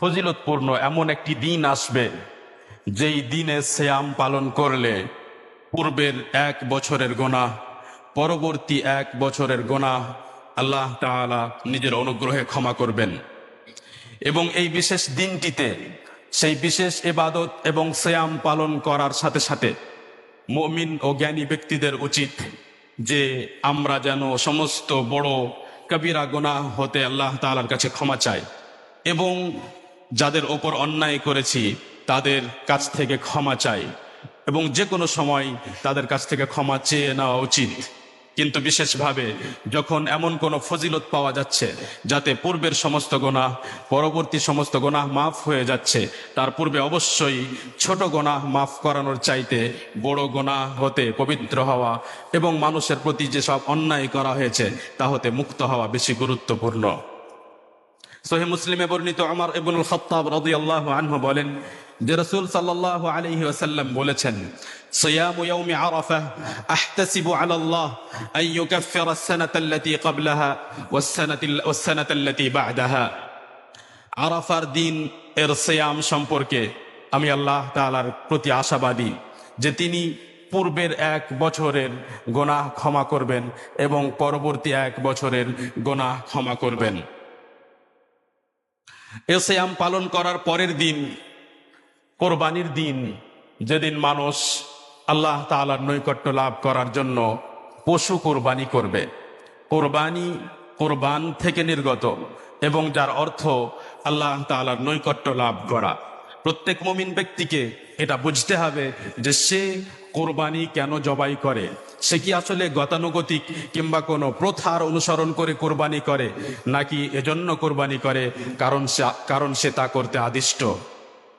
ফজিলতপূর্ণ এমন একটি দিন আসবে, যেই দিনে শ্যাম পালন করলে পূর্বের এক বছরের গোনা, পরবর্তী এক বছরের গোনা আল্লাহ তাআলা নিজের অনুগ্রহে ক্ষমা করবেন। এবং এই বিশেষ দিনটিতে সেই বিশেষ এবাদত এবং শ্যাম পালন করার সাথে সাথে মমিন ও জ্ঞানী ব্যক্তিদের উচিত যে আমরা যেন সমস্ত বড় কবিরা গোনা হতে আল্লাহ তাআলার কাছে ক্ষমা চাই। এবং যাদের ওপর অন্যায় করেছি, তাদের কাছ থেকে ক্ষমা চাই এবং যে কোনো সময় তাদের কাছ থেকে ক্ষমা চেয়ে নেওয়া উচিত। কিন্তু বিশেষভাবে যখন এমন কোনো ফজিলত পাওয়া যাচ্ছে, যাতে পূর্বের সমস্ত গোনা পরবর্তী সমস্ত গোনা মাফ হয়ে যাচ্ছে, তার পূর্বে অবশ্যই ছোট গোনা মাফ করানোর চাইতে বড় গোনা হতে পবিত্র হওয়া এবং মানুষের প্রতি যেসব অন্যায় করা হয়েছে, তা হতে মুক্ত হওয়া বেশি গুরুত্বপূর্ণ। সহি মুসলিমে বর্ণিত আমার ইবনুল খত্তাব রাদিয়াল্লাহু আনহু বলেন যে রাসূল সাল্লাল্লাহু আলাইহি ওয়াসাল্লাম বলেছেন صيام يوم عرفة أحتسب على الله أن يكفر السنة التي قبلها والسنة والسنة التي بعدها আরাফার দিন এর সিয়াম সম্পর্কে আমি আল্লাহ তাআলার প্রতি আশাবাদী যে তিনি পূর্বের এক বছরের গোনাহ ক্ষমা করবেন এবং পরবর্তী এক বছরের গোনাহ ক্ষমা করবেন এ সিয়াম পালন করার পরের দিন, কোরবানির দিন, যেদিন মানুষ আল্লাহ তাআলার নৈকট্য লাভ করার জন্য পশু কোরবানি করবে। কোরবানি কোরবান থেকে নির্গত এবং যার অর্থ আল্লাহ তাআলার নৈকট্য লাভ করা। প্রত্যেক মমিন ব্যক্তিকে এটা বুঝতে হবে যে সে কোরবানি কেন জবাই করে। সে কি আসলে গতানুগতিক কিংবা কোনো প্রথার অনুসরণ করে কোরবানি করে, নাকি এজন্য কোরবানি করে কারণ সে কারণ সে তা করতে আদিষ্ট?